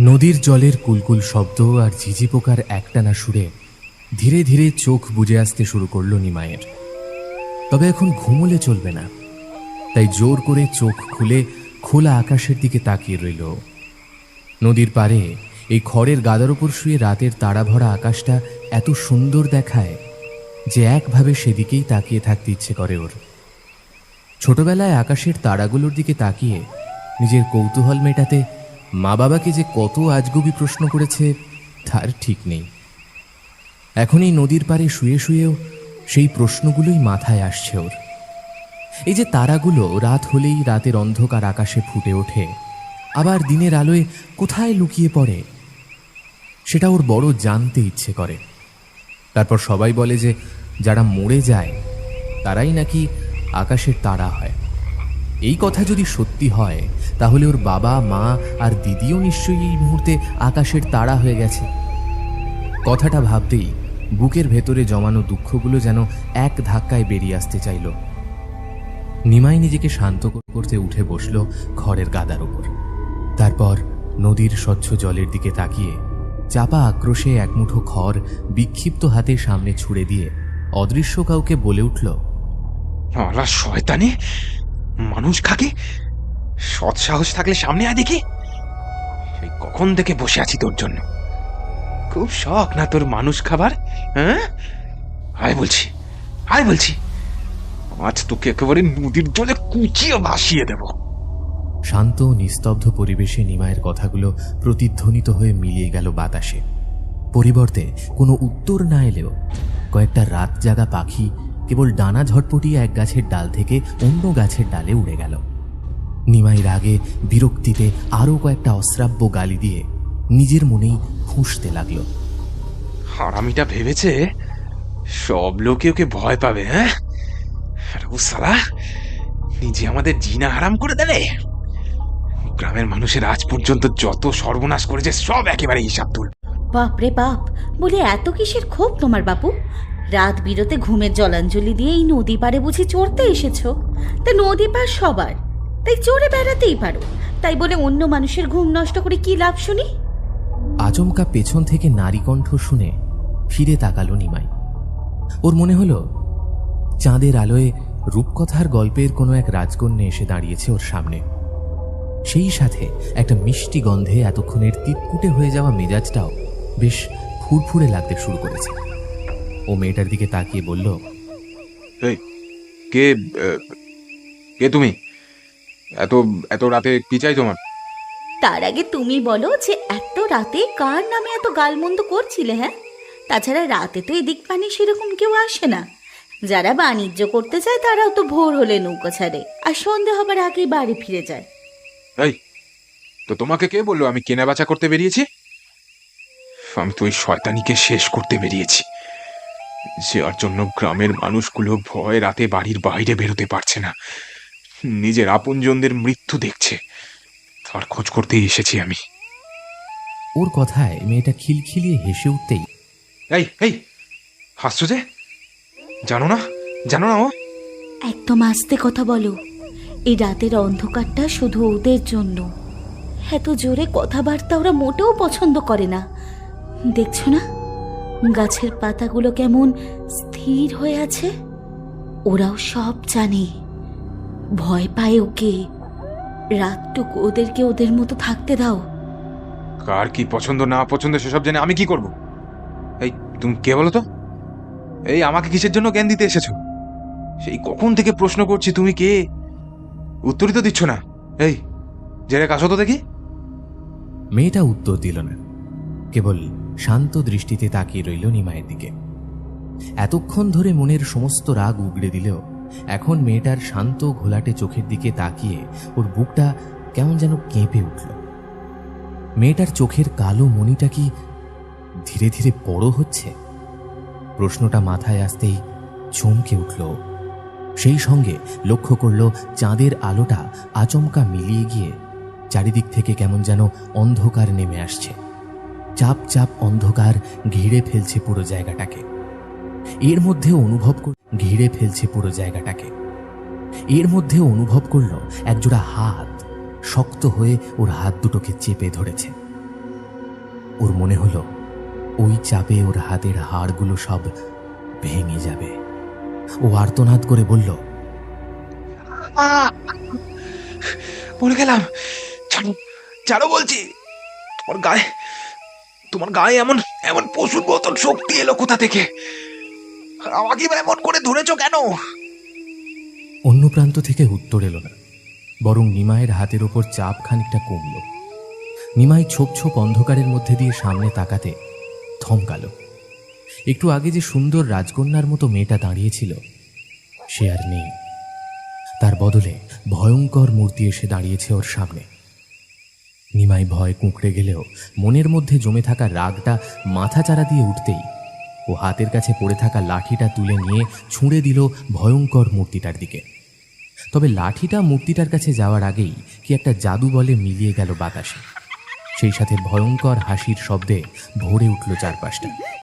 নদীর জলের কুলকুল শব্দ আর ঝিঝি পোকার একটানা সুরে ধীরে ধীরে চোখ বুজে আসতে শুরু করল নিমায়ের তবে এখন ঘুমোলে চলবে না। তাই জোর করে চোখ খুলে খোলা আকাশের দিকে তাকিয়ে রইল। নদীর পারে এই খড়ের গাদার উপর শুয়ে রাতের তাড়া ভরা আকাশটা এত সুন্দর দেখায় যে একভাবে সেদিকেই তাকিয়ে থাকতে ইচ্ছে করে ওর। ছোটবেলায় আকাশের তারাগুলোর দিকে তাকিয়ে নিজের কৌতূহল মেটাতে মা বাবাকে যে কত আজগুবি প্রশ্ন করেছে, তার ঠিক নেই। এখন এই নদীর পাড়ে শুয়ে শুয়েও সেই প্রশ্নগুলোই মাথায় আসছে ওর। এই যে তারাগুলো রাত হলেই রাতের অন্ধকার আকাশে ফুটে ওঠে, আবার দিনের আলোয় কোথায় লুকিয়ে পড়ে, সেটা ওর বড় জানতে ইচ্ছে করে। তারপর সবাই বলে যে, যারা মরে যায়, তারাই নাকি আকাশের তারা হয়। এই কথা যদি সত্যি হয়, তাহলে ওর বাবা, মা আর দিদিও নিশ্চয়ই এই মুহূর্তে আকাশের তারা হয়ে গেছে। কথাটা ভাবতেই বুকের ভেতরে জমানো দুঃখগুলো যেন এক ধাক্কায় বেরিয়ে আসতে চাইল। নিমাই নিজেকে শান্ত করতে উঠে বসল খড়ের গাদার উপর। তারপর নদীর স্বচ্ছ জলের দিকে তাকিয়ে চাপা আক্রোশে এক মুঠো খড় বিক্ষিপ্ত হাতে সামনে ছুড়ে দিয়ে অদৃশ্য কাউকে বলে উঠল শয়তানি! মানুষ খাকে সৎ সাহস থাকলে সামনে আয় দেখি। সেই কখন থেকে বসে আছি তোর জন্য? খুব শখ না তোর মানুষ খাবার হ্যাঁ? আয় বলছি আয় বলছি। আজ তোকে একেবারে নদীর জলে কুচিয়ে ভাসিয়ে দেব। শান্ত নিস্তব্ধ পরিবেশে নিমায়ের কথাগুলো প্রতিধ্বনিত হয়ে মিলিয়ে গেল বাতাসে। পরিবর্তে কোনো উত্তর না এলেও কয়েকটা রাত জাগা পাখি কেবল ডানা ঝটপটিয়ে এক গাছের ডাল থেকে অন্য গাছের ডালে উড়ে গেল। নিমাই রাগে বিরক্তিতে আরও কয়েকটা অশ্রাব্য গালি দিয়ে নিজের মনেই ফুঁসতে লাগল। হারামিটা ভেবেছে সব লোকে ওকে ভয় পাবে হ্যাঁ? আর ও সালা নিজে আমাদের জিনা হারাম করে দেবে? গ্রামের মানুষের আজ পর্যন্ত যত সর্বনাশ করেছে সব একেবারে হিসাব তুল বাপ রে বাপ বলে এত কিসের ক্ষোভ তোমার বাপু? রাত বিরতে ঘুমের জলাঞ্জলি দিয়ে এই নদী পাড়ে বুঝি চড়তে এসেছ? তা নদী পার সবার। তাই চড়ে বেড়াতেই পারো। তাই বলে অন্য মানুষের ঘুম নষ্ট করে কি লাভ শুনি? আচমকা পেছন থেকে নারী কণ্ঠ শুনে ফিরে তাকালো নিমাই। ওর মনে হলো, চাঁদের আলোয় রূপকথার গল্পের কোনো এক রাজকন্যা এসে দাঁড়িয়েছে ওর সামনে। সেই সাথে একটা মিষ্টি গন্ধে এতক্ষণের তিতকুটে হয়ে যাওয়া মেজাজটাও বেশ ফুরফুরে লাগতে শুরু করেছে। ও মেয়েটার দিকে তাকিয়ে বলল এই কে কে তুমি? এত এত রাতে কি চাই তোমার? তার আগে তুমি বলো যে এত রাতে কার নামে এত গালমন্দ করছিলে হ্যাঁ? তাছাড়া রাতে তো এদিক পানি সেরকম কেউ আসে না। যারা বাণিজ্য করতে চায় তারাও তো ভোর হলে নৌকা ছাড়ে আর সন্ধে হবার আগেই বাড়ি ফিরে যায়। এই তো তোমাকে কে বলল আমি কেনা বেচা করতে বেরিয়েছি? আমি তো ওই শয়তানিকে শেষ করতে বেরিয়েছি। যার জন্য গ্রামের মানুষগুলো ভয় রাতে বাড়ির বাইরে বেরোতে পারছে না। নিজের আপনজনদের মৃত্যু দেখছে। তার খোঁজ করতেই এসেছি আমি। ওর কথায় মেয়েটা খিলখিলিয়ে হেসে উঠতেই এই এই হাসছো যে? জানো না জানো না ও? একদম আস্তে কথা বলো। এই রাতের অন্ধকারটা শুধু ওদের জন্য। এত জোরে কথাবার্তা ওরা মোটেও পছন্দ করে না। দেখছ না? গাছের পাতাগুলো কেমন স্থির হয়ে আছে? ওরাও সব জানে। ভয় পায় ওকে। রাতটুকু ওদেরকে ওদের মতো থাকতে দাও। কার কি পছন্দ না পছন্দ সেসব জেনে আমি কি করব? এই তুমি কে বলো তো? এই আমাকে কিসের জন্য জ্ঞান দিতে এসেছ? সেই কখন থেকে প্রশ্ন করছি তুমি কে? উত্তরই তো দিচ্ছ না। এই জেরে কাশো তো দেখি? মেয়েটা উত্তর দিল না। কেবল শান্ত দৃষ্টিতে তাকিয়ে রইল নিমায়ের দিকে। এতক্ষণ ধরে মনের সমস্ত রাগ উগড়ে দিলেও এখন মেয়েটার শান্ত ঘোলাটে চোখের দিকে তাকিয়ে ওর বুকটা কেমন যেন কেঁপে উঠল। মেয়েটার চোখের কালো মণিটা কি ধীরে ধীরে বড় হচ্ছে? প্রশ্নটা মাথায় আসতেই চমকে উঠল। সেই সঙ্গে লক্ষ্য করল চাঁদের আলোটা আচমকা মিলিয়ে গিয়ে চারিদিক থেকে কেমন যেন অন্ধকার নেমে আসছে। চাপ চাপ অন্ধকার ঘিরে ফেলছে পুরো জায়গাটাকে। এর মধ্যে অনুভব ঘিরে ফেলছে পুরো জায়গাটাকে। এর মধ্যে অনুভব করল একজোড়া হাত শক্ত হয়ে ওর হাত দুটোকে চেপে ধরেছে। ওর মনে হলো, ওই চাপে ওর হাতের হাড়গুলো সব ভেঙে যাবে। ও আর্তনাদ করে বলল! পড়ে গেলাম। ছাড়ো বলছি। তোমার গায়ে তোমার গায়ে এমন এমন পশুর মতন শক্তি এলো কোথা থেকে? আমাকে এমন করে ধরেছ কেন? অন্য প্রান্ত থেকে উত্তর এলো না, বরং নিমায়ের হাতের ওপর চাপ খানিকটা কমল। নিমাই ছোপ ছোপ অন্ধকারের মধ্যে দিয়ে সামনে তাকাতে থমকালো। একটু আগে যে সুন্দর রাজকন্যার মতো মেয়েটা দাঁড়িয়েছিল, সে আর নেই। তার বদলে ভয়ঙ্কর মূর্তি এসে দাঁড়িয়েছে ওর সামনে। নিমাই ভয় কুঁকড়ে গেলেও মনের মধ্যে জমে থাকা রাগটা মাথা চারা দিয়ে উঠতেই। ও হাতের কাছে পড়ে থাকা লাঠিটা তুলে নিয়ে ছুঁড়ে দিল ভয়ঙ্কর মূর্তিটার দিকে। তবে লাঠিটা মূর্তিটার কাছে যাওয়ার আগেই কি একটা জাদু বলে মিলিয়ে গেল বাতাসে। সেই সাথে ভয়ঙ্কর হাসির শব্দে ভরে উঠল চারপাশটা।